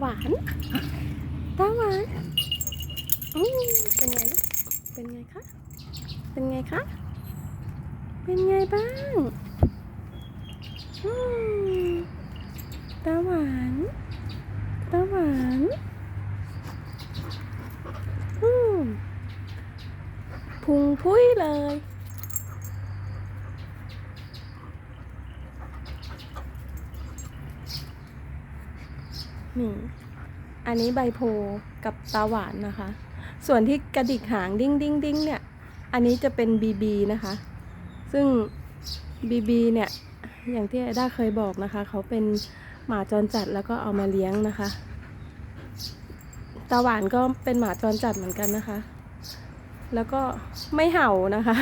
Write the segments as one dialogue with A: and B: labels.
A: หวานตาหวานอืมเป็นไงลูกเป็นไงคะ เป็นไงคะ เป็นไงบ้างอืมตาหวานตาหวานอืมพุงพุ้ยเลย นี่ อันนี้ใบโพกับตาหวานนะคะ ส่วนที่กระดิกหางดิ้งดิ้งดิ้งเนี่ย อันนี้จะเป็นบีบีนะคะ ซึ่งบีบีเนี่ย อย่างที่ไอด้าเคยบอกนะคะ เขาเป็นหมาจรจัดแล้วก็เอามาเลี้ยงนะคะ ตาหวานก็เป็นหมาจรจัดเหมือนกันนะคะ แล้วก็ไม่เห่านะคะ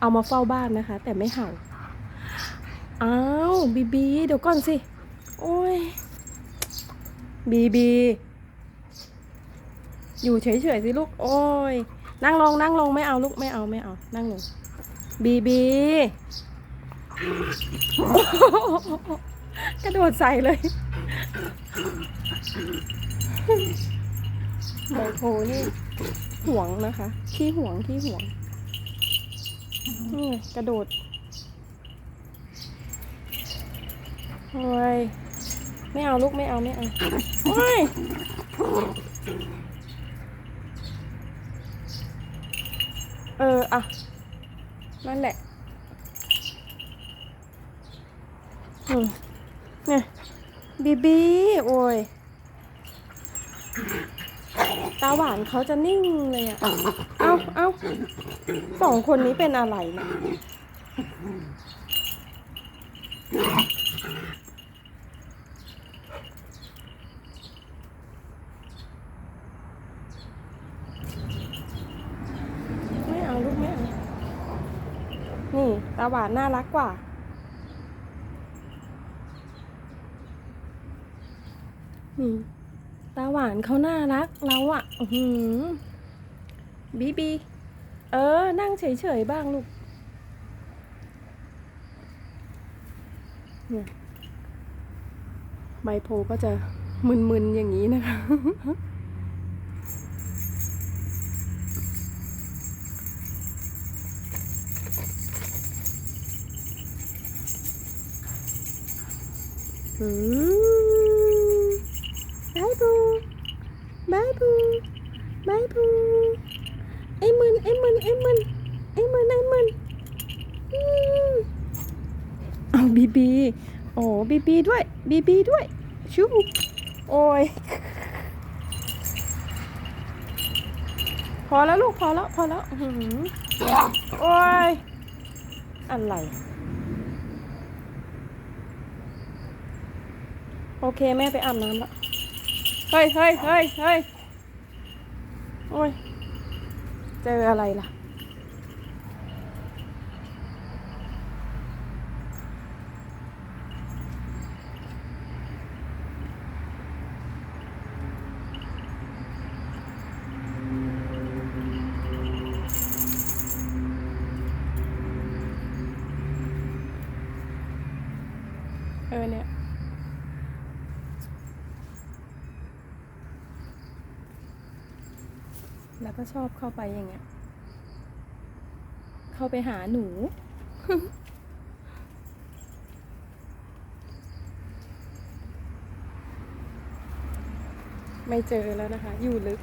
A: เอามาเฝ้าบ้านนะคะ แต่ไม่เห่า อ้าวบีบี เดี๋ยวก่อนสิ โอ้ย บีบี อยู่เฉยๆสิลูก โอ้ย นั่งลงนั่งลงไม่เอาลูกไม่เอาไม่เอา นั่งลง บีบี กระโดดใส่เลยไบโพนี่ห่วงนะคะ ขี้ห่วงขี้ห่วงนี่ไงกระโดดโอ้ย ไม่เอาลูกไม่เอาไม่เอาโอ้ยเอออะนั่นแหละอืมเนี่ยบีบีโอ้ยตาหวานเขาจะนิ่งเลยอะเอาเอาสองคนนี้เป็นอะไรเนะไม่เอาลูกไม่เอา นี่ ตาหวานน่ารักกว่า นี่ ตาหวานเขาน่ารักเราอะอือหือบีบี เออ นั่งเฉยๆบ้างลูกเนี่ยใบโพก็จะมึนๆอย่างนี้นะคะ บายบูบายบูบายบูไอ้มึนไอ้มึนไอ้มึนไอ้มึนไอ้มึนเอาบีบี โอ้บีบีด้วยบีบีด้วย ชูโอ้ยพอแล้วลูกพอแล้วพอแล้วอื้อหือโอ้ยอะไร โอเคแม่ไปอาบน้ำละเฮ้ยเฮ้ยเฮ้ยเฮ้ยโอ้ย เจออะไรล่ะ เออเนี่ย แล้วก็ชอบเข้าไปอย่างเงี้ย เข้าไปหาหนู ไม่เจอแล้วนะคะ อยู่ลึก